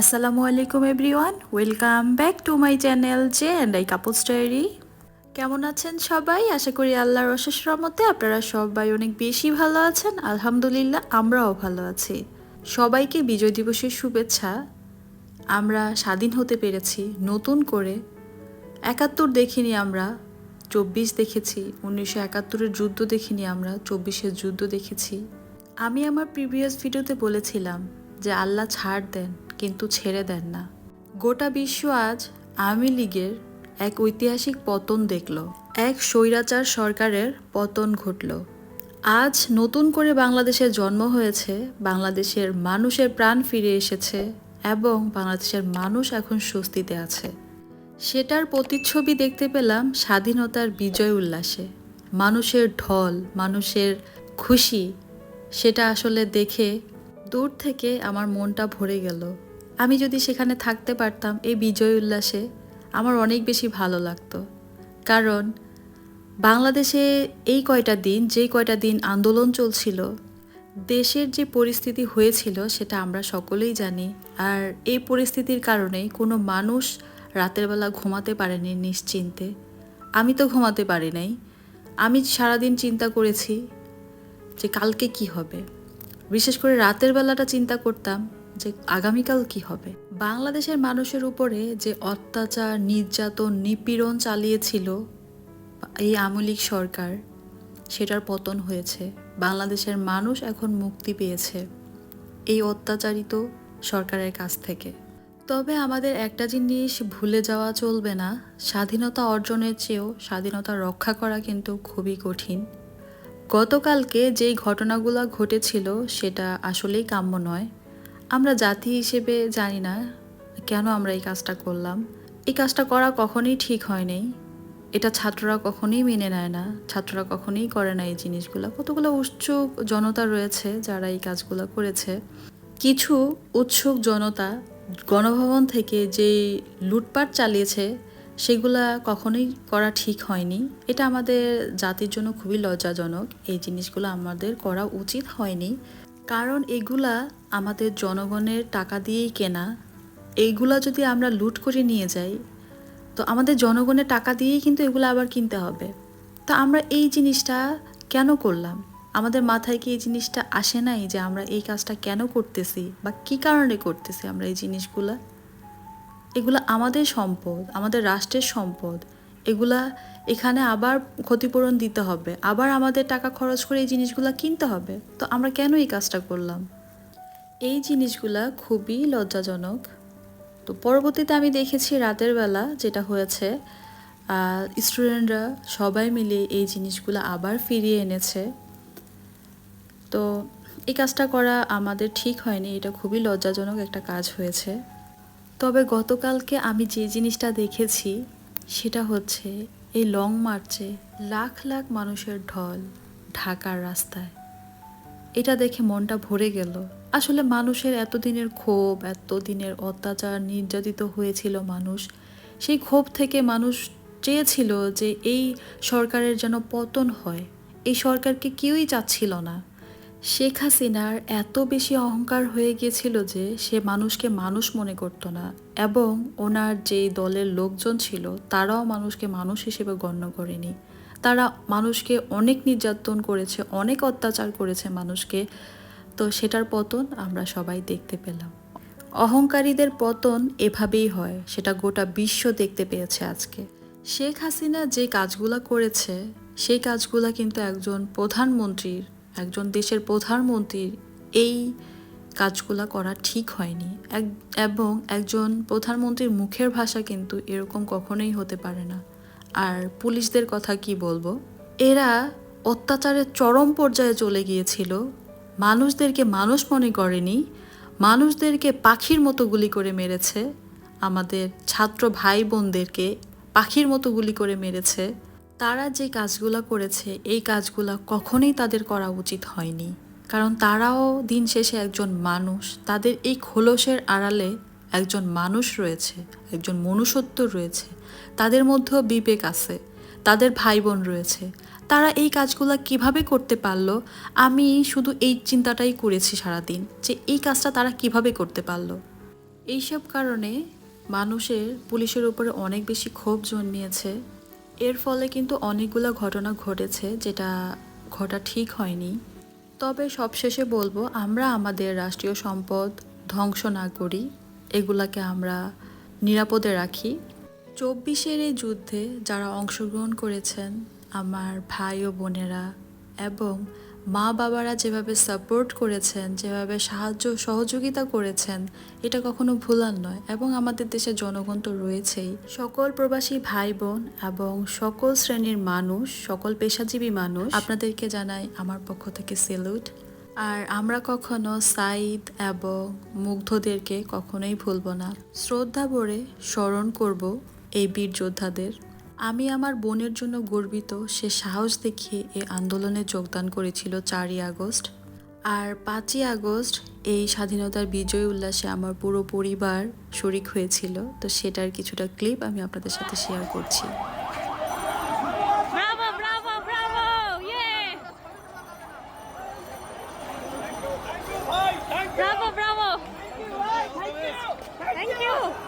আসসালামু আলাইকুম everyone welcome back to my channel J and I couples diary কেমন আছেন সবাই? আশা করি আল্লাহর অশেষ রহমতে আপনারা সবাই অনেক বেশি ভালো আছেন। আলহামদুলিল্লাহ, আমরাও ভালো আছি। সবাইকে বিজয় দিবসের শুভেচ্ছা। আমরা স্বাধীন হতে পেরেছি, নতুন করে। একাত্তর দেখিনি আমরা, চব্বিশ দেখেছি, উনিশশো একাত্তরের যুদ্ধ দেখিনি আমরা, চব্বিশের যুদ্ধ দেখেছি। আমি আমার প্রিভিয়াস ভিডিওতে বলেছিলাম যে আল্লাহ ছাড় দেন। কিন্তু ছেড়ে দেন না। গোটা বিশ্ব আজ আওয়ামী লীগের এক ঐতিহাসিক পতন দেখল। এক স্বৈরাচার সরকারের পতন ঘটল। আজ নতুন করে বাংলাদেশের জন্ম হয়েছে, বাংলাদেশের মানুষের প্রাণ ফিরে এসেছে এবং বাংলাদেশের মানুষ এখন স্বস্তিতে আছে। সেটার প্রতিচ্ছবি দেখতে পেলাম স্বাধীনতার বিজয় উল্লাসে। মানুষের ঢল, মানুষের খুশি, সেটা আসলে দেখে দূর থেকে আমার মনটা ভরে গেল। আমি যদি সেখানে থাকতে পারতাম এই বিজয় উল্লাসে, আমার অনেক বেশি ভালো লাগতো। কারণ, বাংলাদেশে এই কয়টা দিন যেই কয়টা দিন আন্দোলন চলছিল, দেশের যে পরিস্থিতি হয়েছিল সেটা আমরা সকলেই জানি। আর এই পরিস্থিতির কারণে কোনো মানুষ রাতের বেলা ঘুমাতে পারেনি নিশ্চিন্তে। আমি তো ঘুমাতে পারি নাই। আমি সারাদিন চিন্তা করেছি যে কালকে কি হবে। বিশেষ করে রাতের বেলাটা চিন্তা করতাম যে আগামীকাল কি হবে? বাংলাদেশের মানুষের উপরে যে অত্যাচার, নির্যাতন, নিপীড়ন চালিয়েছিল এই আমলিক সরকার, সেটার পতন হয়েছে। বাংলাদেশের মানুষ এখন মুক্তি পেয়েছে এই অত্যাচারিত সরকারের কাছ থেকে। তবে আমাদের একটা জিনিস ভুলে যাওয়া চলবে না, স্বাধীনতা অর্জনের চেয়েও স্বাধীনতা রক্ষা করা কিন্তু খুবই কঠিন। গতকালকে যেই ঘটনাগুলো ঘটেছিল, সেটা আসলেই কাম্য নয়। আমরা জাতি হিসেবে জানি না কেন আমরা এই কাজটা করলাম। এই কাজটা করা কখনোই ঠিক হয়নি। এটা ছাত্ররা কখনোই মেনে নেয় না। ছাত্ররা কখনোই করে না এই জিনিসগুলো। কতগুলো উৎসুক জনতা রয়েছে যারা এই কাজগুলো করেছে। কিছু উৎসুক জনতা গণভবন থেকে যে লুটপাট চালিয়েছে, সেগুলা কখনোই করা ঠিক হয়নি। এটা আমাদের জাতির জন্য খুবই লজ্জাজনক। এই জিনিসগুলো আমাদের করা উচিত হয়নি। কারণ এগুলা আমাদের জনগণের টাকা দিয়েই কেনা। এইগুলা যদি আমরা লুট করে নিয়ে যাই, তো আমাদের জনগণের টাকা দিয়েই কিন্তু এগুলো আবার কিনতে হবে। তো আমরা এই জিনিসটা কেন করলাম? আমাদের মাথায় কি এই জিনিসটা আসে নাই যে আমরা এই কাজটা কেন করতেছি বা কি কারণে করতেছি আমরা এই জিনিসগুলা? এগুলো আমাদের সম্পদ, আমাদের রাষ্ট্রের সম্পদ। এগুলা এখানে আবার ক্ষতিপূরণ দিতে হবে। আবার আমাদের টাকা খরচ করে এই জিনিসগুলো কিনতে হবে। তো আমরা কেন এই কাজটা করলাম? এই জিনিসগুলা খুবই লজ্জাজনক। তো পরবর্তীতে আমি দেখেছি রাতের বেলা যেটা হয়েছে স্টুডেন্টরা সবাই মিলে এই জিনিসগুলো আবার ফিরিয়ে এনেছে। তো এই কাজটা করা আমাদের ঠিক হয়নি, এটা খুবই লজ্জাজনক একটা কাজ হয়েছে। তবে গতকালকে আমি যে জিনিসটা দেখেছি সেটা হচ্ছে এই লং মার্চে লাখ লাখ মানুষের ঢল ঢাকার রাস্তায়। এটা দেখে মনটা ভরে গেল। আসলে মানুষের এতদিনের ক্ষোভ, এতদিনের অত্যাচার, নির্যাতিত হয়েছিল মানুষ। সেই ক্ষোভ থেকে মানুষ চেয়েছিল যে এই সরকারের যেন পতন হয়। এই সরকারকে কেউই চাচ্ছিল না। শেখ হাসিনার এত বেশি অহংকার হয়ে গিয়েছিল যে সে মানুষকে মানুষ মনে করতো না। এবং ওনার যে দলের লোকজন ছিল, তারাও মানুষকে মানুষ হিসেবে গণ্য করেনি। তারা মানুষকে অনেক নির্যাতন করেছে, অনেক অত্যাচার করেছে মানুষকে। তো সেটার পতন আমরা সবাই দেখতে পেলাম। অহংকারীদের পতন এভাবেই হয়, সেটা গোটা বিশ্ব দেখতে পেয়েছে আজকে। শেখ হাসিনা যে কাজগুলা করেছে, সেই কাজগুলা কিন্তু একজন প্রধানমন্ত্রীর, একজন দেশের প্রধানমন্ত্রীর এই কাজগুলা করা ঠিক হয়নি। এক, এবং একজন প্রধানমন্ত্রীর মুখের ভাষা কিন্তু এরকম কখনোই হতে পারে না। আর পুলিশদের কথা কি বলব? এরা অত্যাচারের চরম পর্যায়ে চলে গিয়েছিল। মানুষদেরকে মানুষ মনে করেনি। মানুষদেরকে পাখির মতো গুলি করে মেরেছে। আমাদের ছাত্র ভাই বোনদেরকে পাখির মতো গুলি করে মেরেছে। তারা যে কাজগুলো করেছে, এই কাজগুলো কখনোই তাদের করা উচিত হয়নি। কারণ তারাও দিন শেষে একজন মানুষ। তাদের এই খোলসের আড়ালে একজন মানুষ রয়েছে, একজন মনুষ্যত্ব রয়েছে। তাদের মধ্যেও বিবেক আছে, তাদের ভাই বোন রয়েছে। তারা এই কাজগুলো কীভাবে করতে পারল? আমি শুধু এই চিন্তাটাই করেছি সারাদিন যে এই কাজটা তারা কীভাবে করতে পারল। এইসব কারণে মানুষের পুলিশের উপরে অনেক বেশি ক্ষোভ জন্মিয়েছে। এর ফলে কিন্তু অনেকগুলো ঘটনা ঘটেছে যেটা ঘটা ঠিক হয়নি। তবে সবশেষে বলব, আমরা আমাদের রাষ্ট্রীয় সম্পদ ধ্বংস না করি, এগুলাকে আমরা নিরাপদে রাখি। চব্বিশের এই যুদ্ধে যারা অংশগ্রহণ করেছেন, আমার ভাই ও বোনেরা এবং মা বাবারা যেভাবে সাপোর্ট করেছেন, যেভাবে সাহায্য, সহযোগিতা করেছেন, এটা কখনো ভুলার নয় এবং আমাদের দেশের জনগণ তো রয়েছেই। সকল প্রবাসী ভাই বোন এবং সকল শ্রেণির মানুষ, সকল পেশাজীবী মানুষ, আপনাদেরকে জানাই আমার পক্ষ থেকে সেলুট আর আমরা কখনো সাইদ এবং মুগ্ধদেরকে কখনোই ভুলব না। শ্রদ্ধা ভরে স্মরণ করব এই বীর যোদ্ধাদের। আমি আমার বোনের জন্য গর্বিত। সে সাহস দেখিয়ে এ আন্দোলনে যোগদান করেছিল চারই আগস্ট। আর পাঁচই আগস্ট এই স্বাধীনতার বিজয় উল্লাসে আমার পুরো পরিবার শরিক হয়েছিল। তো সেটার কিছুটা ক্লিপ আমি আপনাদের সাথে শেয়ার করছি। Bravo, bravo! Thank you!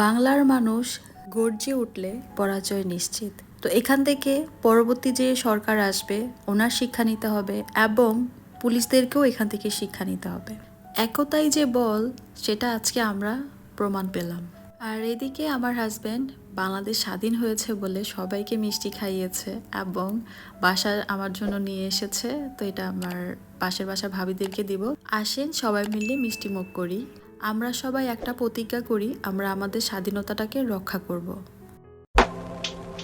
বাংলার মানুষ গর্জে উঠলে পরাজয় নিশ্চিত। তো এখান থেকে পরবর্তী যে সরকার আসবে, ওনার শিক্ষা নিতে হবে এবং পুলিশদেরকেও এখান থেকে শিক্ষা নিতে হবে। একতাই যে বল, সেটা আজকে আমরা প্রমাণ পেলাম। আর এদিকে আমার হাজব্যান্ড বাংলাদেশ স্বাধীন হয়েছে বলে সবাইকে মিষ্টি খাইয়েছে এবং বাসার আমার জন্য নিয়ে এসেছে। তো এটা আমার পাশের বাসার ভাবিদেরকে দিব। আসেন সবাই মিলে মিষ্টি মুখ করি। আমরা সবাই একটা প্রতিজ্ঞা করি আমরা আমাদের স্বাধীনতাটাকে রক্ষা করব।